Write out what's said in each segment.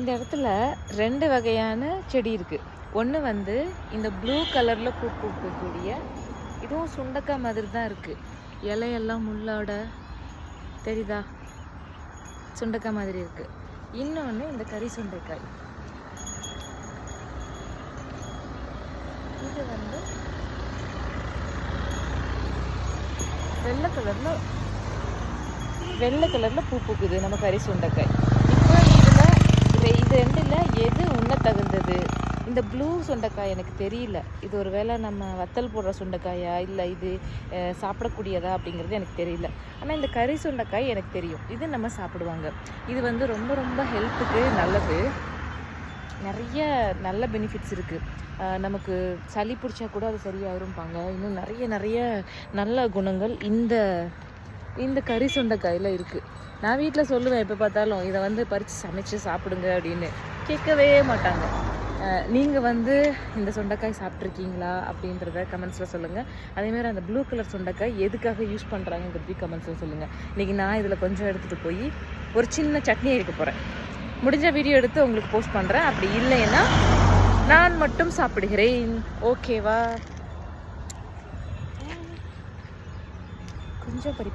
இந்த இடத்துல ரெண்டு வகையான செடி இருக்குது ஒன்று வந்து இந்த ப்ளூ கலரில் பூ பூக்கக்கூடிய இதுவும் சுண்டக்காய் மாதிரி தான் இருக்குது இலையெல்லாம் முள்ளோட தெரியுதா? சுண்டக்காய் மாதிரி இருக்குது இன்னொன்று இந்த கறி சுண்டைக்காய். இது வந்து வெள்ளை கலரில் வெள்ளை கலரில் பூ பூக்குது நம்ம கறி சுண்டைக்காய். இப்போ இது ரெண்டில் எது உண்ண தகுந்தது? இந்த ப்ளூ சுண்டைக்காய் எனக்கு தெரியல. இது ஒரு வேளை நம்ம வத்தல் போடுற சுண்டைக்காயா? இல்லை இது சாப்பிடக்கூடியதா அப்படிங்கிறது எனக்கு தெரியல. ஆனால் இந்த கறி சுண்டைக்காய் எனக்கு தெரியும். இது நம்ம சாப்பிடுவாங்க. இது வந்து ரொம்ப ரொம்ப ஹெல்த்துக்கு நல்லது. நிறைய நல்ல பெனிஃபிட்ஸ் இருக்குது நமக்கு சளி பிடிச்சா கூட அது சரியாயிரும்பாங்க. இன்னும் நிறைய நிறைய நல்ல குணங்கள் இந்த இந்த கறி சுண்டைக்காயில் இருக்குது நான் வீட்டில் சொல்லுவேன் எப்போ பார்த்தாலும் இதை வந்து பறித்து சமைச்சு சாப்பிடுங்க அப்படின்னு. கேட்கவே மாட்டாங்க. நீங்கள் வந்து இந்த சுண்டைக்காய் சாப்பிட்ருக்கீங்களா அப்படின்றத கமெண்ட்ஸில் சொல்லுங்கள் அதேமாதிரி அந்த ப்ளூ கலர் சுண்டைக்காய் எதுக்காக யூஸ் பண்ணுறாங்கிறது கமெண்ட்ஸில் சொல்லுங்கள் இன்றைக்கி நான் இதில் கொஞ்சம் எடுத்துகிட்டு போய் ஒரு சின்ன சட்னி எடுக்க போகிறேன் முடிஞ்ச வீடியோ எடுத்து உங்களுக்கு போஸ்ட் பண்ணுறேன் அப்படி இல்லைன்னா நான் மட்டும் சாப்பிடுகிறேன். ஓகேவா கொஞ்சம் பறி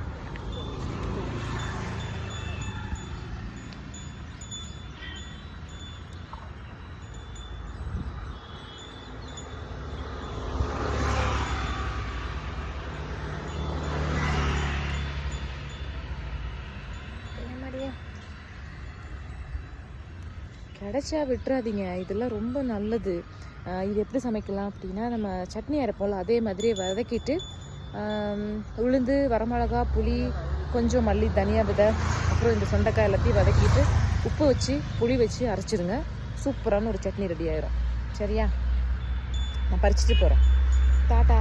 கிடைச்சா விட்டுறாதீங்க. இதெல்லாம் ரொம்ப நல்லது. ஆஹ் இது எப்படி சமைக்கலாம் அப்படின்னா நம்ம சட்னி அரைப்போம்ல அதே மாதிரி வதக்கிட்டு உளுந்து வரமிளகா புளி கொஞ்சம் மல்லி தனியா விதை அப்புறம் இந்த சொண்டைக்காய் எல்லாத்தையும் வதக்கிட்டு உப்பு வச்சு புளி வச்சு அரைச்சிடுங்க. சூப்பரான ஒரு சட்னி ரெடி ஆயிரும். சரியா? நான் பறிச்சுட்டு போகிறேன் டாட்டா